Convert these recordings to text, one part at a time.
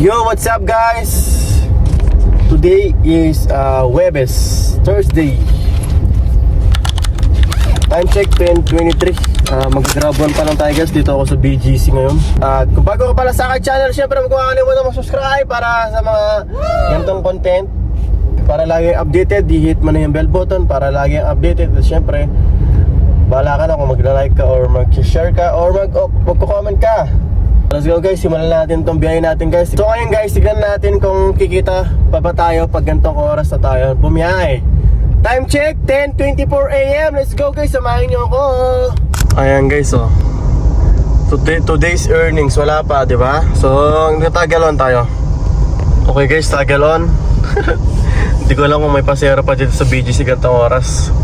Yo, what's up guys? Today is uh, Webes, Thursday. Time check 10.23 uh, Mag-grab one pa lang tayo guys. Dito ako sa BGC ngayon. At kung bago ka pala sa aking channel Siyempre huwag makakalimutan mag-subscribe Para sa mga ganitong content. Para lagi updated I-hit mo na yung bell button Para lagi updated. At siyempre Bahala ka na kung mag-like ka Or mag-share ka Or mag- magko-comment ka Let's go guys, simulan natin tong biyahe natin guys. So ngayon guys, tignan natin kung kikita pa ba tayo pag gantong oras na tayo bumiyahe. Time check, 10.24 a.m. Let's go guys, samahin niyo ako. Ayan guys oh. Today, Today's earnings, wala pa, di ba? So, natagalon tayo. Okay guys, tagalon. Hindi ko alam kung may pasero pa dito sa BGC gantong oras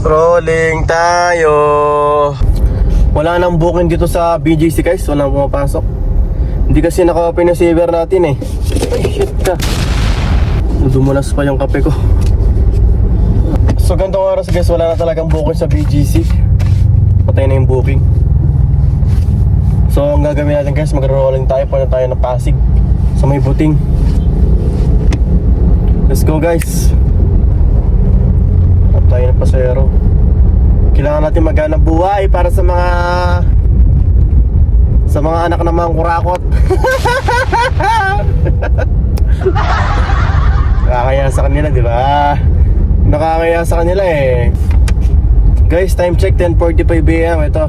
Rolling tayo. Wala nang booking dito sa BGC guys. Wala nang pumapasok. Hindi kasi naka-open yung saver natin eh. Ay shit ka. Dumulas pa yung kape ko. So gantong oras guys, wala na talagang booking sa BGC. Patay na yung booking. So ang gagawin natin guys, mag-rolling tayo pa tayo ng Pasig sa may buting. Let's go guys. Tayo ng pasero. Kailangan natin maghanap buhay para sa mga sa mga anak ng mga kurakot. Nakakaya sa kanila, di ba? Nakakaya sa kanila eh. Guys, time check 10:45 AM ito.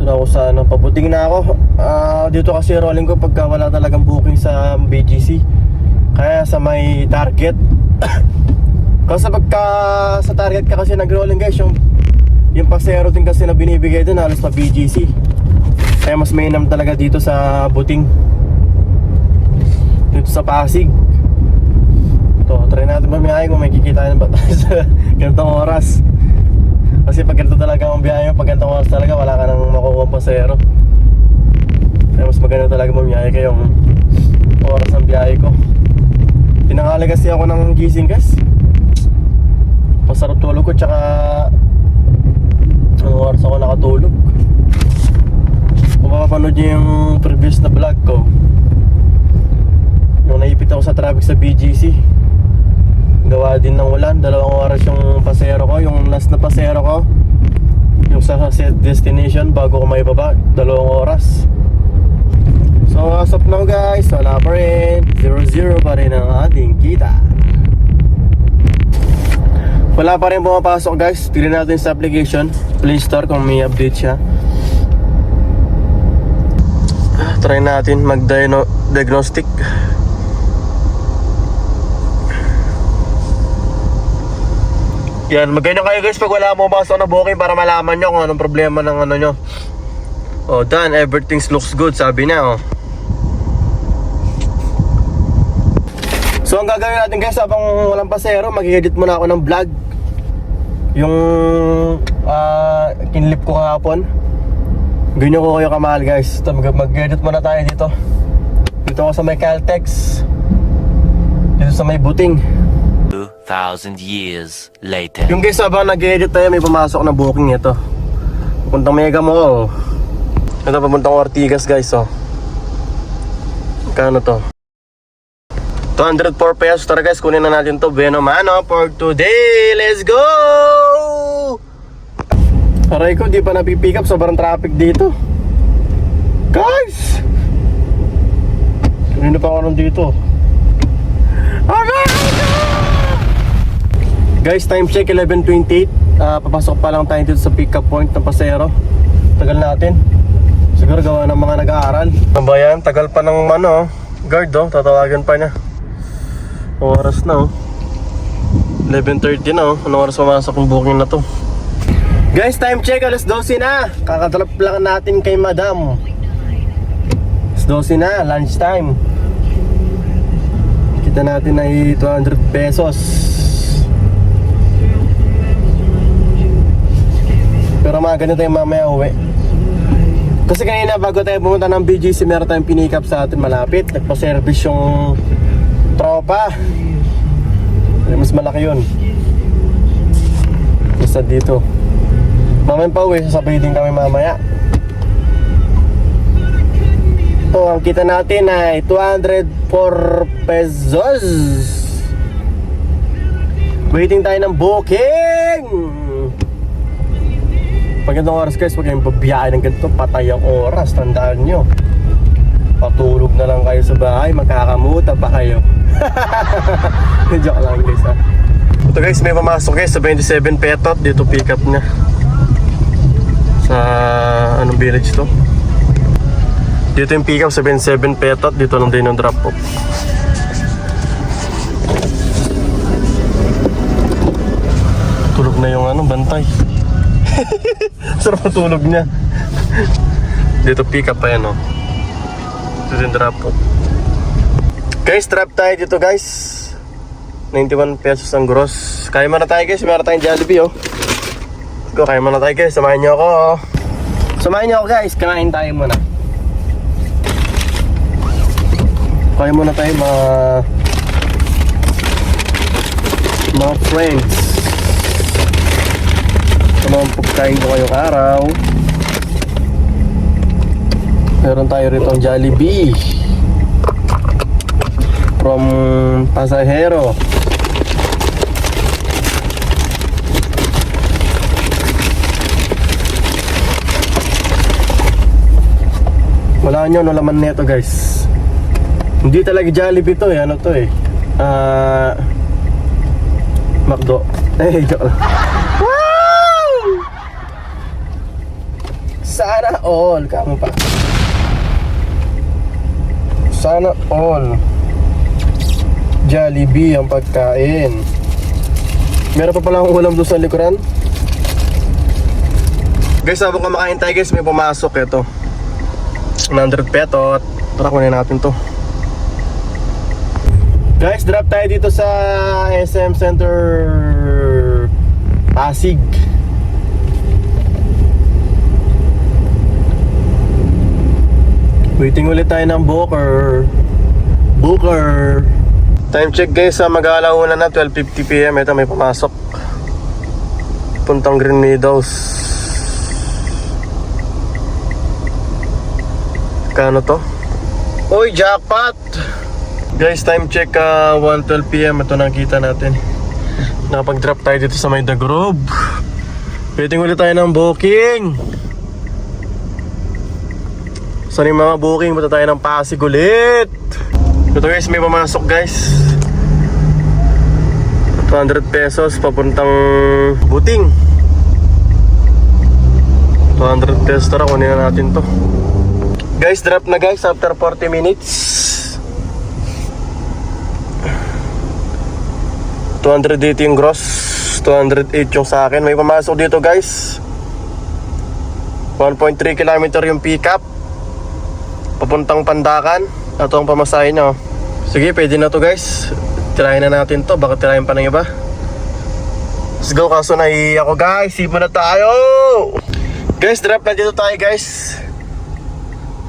Ito na ako sa ano, pabuting na ako. Ah, dito kasi rolling ko pagka wala talagang booking sa BGC. Kaya sa may target. Kasi pagka sa target ka kasi nag-rolling guys, yung yung pasero din kasi na binibigay din halos pa BGC. Kaya mas mainam talaga dito sa buting. Dito sa Pasig. To, try natin mamiyahe kung may kikita ba tayo sa ganitong oras. Kasi pag ganito talaga ang biyahe mo, pag ganitong oras talaga wala ka nang makukuha ang pasero. Kaya mas maganda talaga mamiyahe kayong oras ng biyahe ko. Tinanghali kasi ako ng gising guys. Pasarap tulog ko tsaka ang oras ako nakatulog. Kung mapapanood niyo yung previous na vlog ko, yung naipit ako sa traffic sa BGC, gawa din ng ulan, dalawang oras yung pasero ko, yung last na pasero ko, yung sa destination bago ko may baba, dalawang oras. So as of now guys, wala pa rin, 0-0 pa rin ang ating kita. Wala pa rin pumapasok guys, tignan natin sa application, Play Store kung may update siya. Try natin mag-diagnostic. Yan, magganyan kayo guys pag wala mo pasok na booking para malaman nyo kung anong problema ng ano nyo. Oh, done. Everything looks good, sabi niya, oh. So, ang gagawin natin guys, habang walang pasero, mag-edit muna ako ng vlog. Yung ah kinlip ko kahapon. Ganyan ko kayo kamahal guys. Mag-edit muna tayo dito. Dito ako sa may Caltex. Dito sa may Buting. 2,000 years later. Yung guys, habang nag-edit tayo, may pumasok na booking ito. Pupuntang Mega mo, oh. Ito, papuntang Ortigas, guys, oh. Kano to? 204 pesos. Tara guys, kunin na natin to. Bueno mano for today. Let's go! Aray ko, di pa napipick up. Sobrang traffic dito. Guys! Kanina pa ako nandito. Aray! Guys, time check 11.28 Ah, Papasok pa lang tayo dito sa pick up point ng pasero Tagal natin Siguro gawa ng mga nag-aaral Ano ba yan? Tagal pa ng ano Guard oh, tatawagan pa niya Oras na oh? 11.30 na oh. Anong oras pumasok yung booking na to? Guys, time check alas 12 na. Kakadrop lang natin kay madam. Alas 12 na, lunch time. Kita natin ay 200 pesos. Pero mga ganito tayo mamaya uwi. Kasi kanina bago tayo pumunta ng BGC, meron tayong pinick up sa atin malapit. Nagpa-service yung tropa. Eh, Mas malaki yun. Isa dito. Mamaya pa uwi, sasabay din kami mamaya. Ito, ang kita natin ay 204 pesos. Waiting tayo ng booking! Pag ganitong oras guys, huwag kayong babiyahe ng ganito, patay ang oras, tandaan nyo. Patulog na lang kayo sa bahay, magkakamuta pa kayo. Joke lang guys ha. Ito guys, may pumasok guys sa 27 petot, dito pick up niya. Sa anong village to? Dito yung pick up sa 27 petot, dito lang din yung drop off. Tulog na yung ano, bantay. Sarap ang tulog niya. Dito pick up pa yan, oh. Dito yung drop off. Guys, trap tayo dito, guys. 91 pesos ang gross. Kaya mo na tayo, guys. Meron tayong Jollibee, oh. Go, kaya mo na tayo, guys. Samahan niyo ako, oh. Samahan niyo ako, guys. Kanain tayo muna. Kaya muna tayo, mga... Mga friends. Mga pagkain ko ngayong araw. Meron tayo rito ang Jollibee. From Pasahero. Wala nyo, no laman neto guys. Hindi talaga Jollibee to eh. Ano to eh? Ah... Macdo. Eh, joke lang. Wow! Sana all. Kamo pa. Sana all. Jollibee ang pagkain. Meron pa pala akong ulam doon sa likuran. Guys, habang kumakain tayo guys, may pumasok ito. 100 petot. Tara, kunin natin to. Guys, drop tayo dito sa SM Center Pasig. Waiting ulit tayo ng Booker. Booker. Time check guys, sa mag-aalauna na 12.50pm. Ito may pumasok. Puntang Green Meadows. Kano to? Uy, jackpot! Guys, time check uh, 1.12pm. Ito nakita natin. Nakapag-drop tayo dito sa may The Grove. Waiting ulit tayo ng booking. Saan yung mga booking? Punta tayo ng Pasig ulit. Ito guys, may pumasok guys. 200 pesos papuntang Buting. 200 pesos. Tara, kunin na natin to. Guys, drop na guys after 40 minutes. 200 dito yung gross 208 yung sa akin May pumasok dito guys 1.3 km yung pick up Papuntang Pandakan Ito ang pamasahe nyo Sige pwede na to guys Tirahin na natin to Baka tirahin pa ng iba Let's go kaso naiiyak ako guys Sipa na tayo Guys drop na dito tayo guys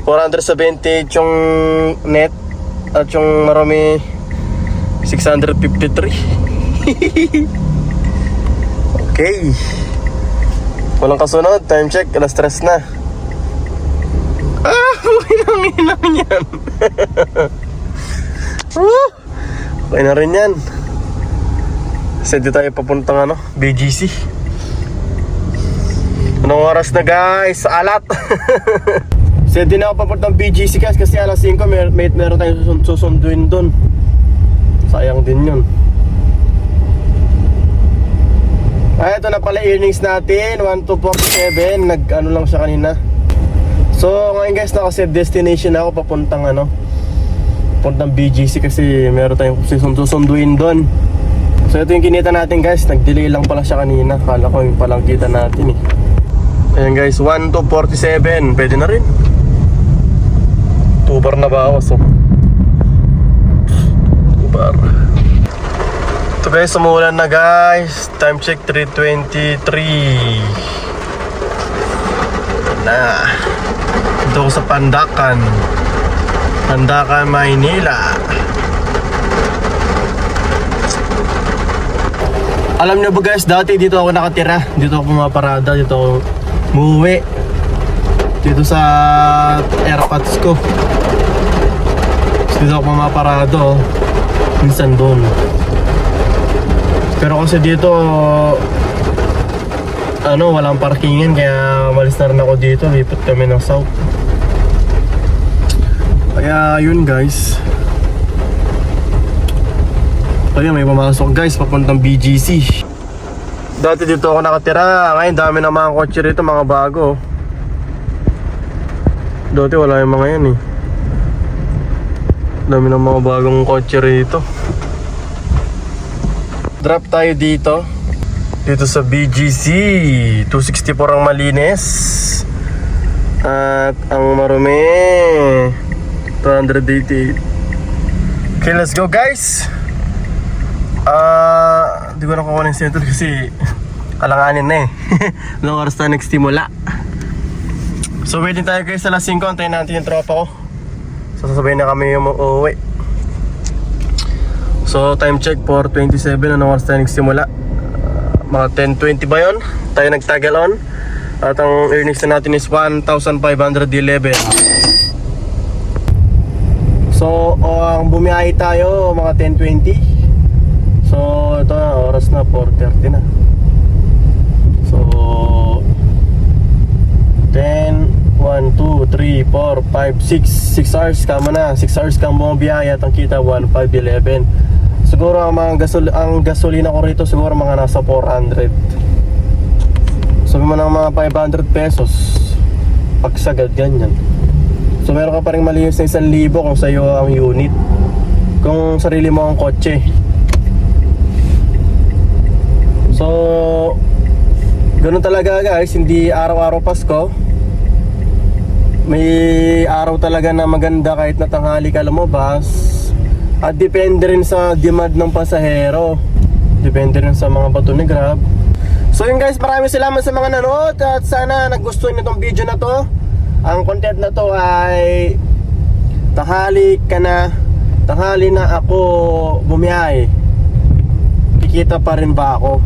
478 yung net At yung marami 653 okay. Walang kasunod. Time check. Alas stress na. Ah! Inang-inang yan. Ah, Okay na rin yan. Kasi di tayo papuntang ano, BGC. Anong oras na guys? Alat! Kasi di na ako papuntang BGC guys kasi alas 5 may, may, meron tayong susun- susunduin doon. Sayang din yun. Ay, ito na pala earnings natin. 1247. Nag ano lang siya kanina. So, ngayon guys, naka-save destination ako papuntang ano. Papuntang BGC kasi meron tayong susunduin doon. So, ito yung kinita natin guys. Nag-delay lang pala siya kanina. Kala ko yung palang kita natin eh. Ayan guys, 1 to 47. Pwede na rin. 2 bar na bawas oh. 2 bar. Ito guys, umuulan na guys. Time check 3.23. Na. Ito ako sa Pandakan. Pandakan, Maynila. Alam niyo ba guys, dati dito ako nakatira. Dito ako pumaparada. Dito ako muwi. Dito sa airpods ko. Dito ako pumaparado. Minsan doon. Pero kasi dito ano, walang parkingan kaya malis na rin ako dito. Lipat kami ng south. Kaya yun guys. Ayun, may pumasok guys, papuntang BGC. Dati dito ako nakatira, ngayon dami na mga kotse rito, mga bago. Dati wala yung mga yan eh. Dami ng mga bagong kotse rito. Drop tayo dito. Dito sa BGC. 264 ang malinis. At ang marumi. 288. Okay, let's go guys! Ah, di ko na kukuha ng center kasi kalanganin na eh. Ilang oras na nagsimula. So waiting tayo guys sa las 5, antayin natin yung tropa ko. Sasabay na kami yung uuwi. So time check 4.27, anong oras tayo nagsimula? Ah, mga 10.20 ba yun? Tayo nagtagal on. At ang earnings na natin is 1,511. So, ang bumiyahe tayo mga 10.20. So, ito na, oras na, 4.30 na. So, 10, 1, 2, 3, 4, 5, 6, 6 hours kama na. 6 hours kang bumabiyaya at ang kita 1,511. Siguro ang mga gasol ang gasolina ko rito siguro mga nasa 400. Sabi mo ng mga 500 pesos. Pagsagad ganyan. So meron ka pa rin malinis na 1,000 kung sa'yo ang unit. Kung sarili mo ang kotse. So, ganun talaga guys, hindi araw-araw Pasko. May araw talaga na maganda kahit na tanghali ka lumabas. At depende rin sa demand ng pasahero. Depende rin sa mga bato ni Grab. So yun guys, maraming salamat sa mga nanood at sana nagustuhan niyo tong video na to. Ang content na to ay tanghali ka na, tanghali na ako bumiyahe. Kikita pa rin ba ako?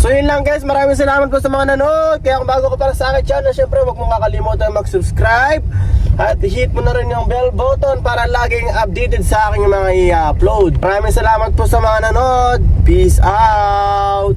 So yun lang guys, maraming salamat po sa mga nanood. Kaya kung bago ka para sa akin channel Syempre huwag mong kakalimutan mag-subscribe At hit mo na rin yung bell button Para laging updated sa aking mga i-upload. Maraming salamat po sa mga nanood. Peace out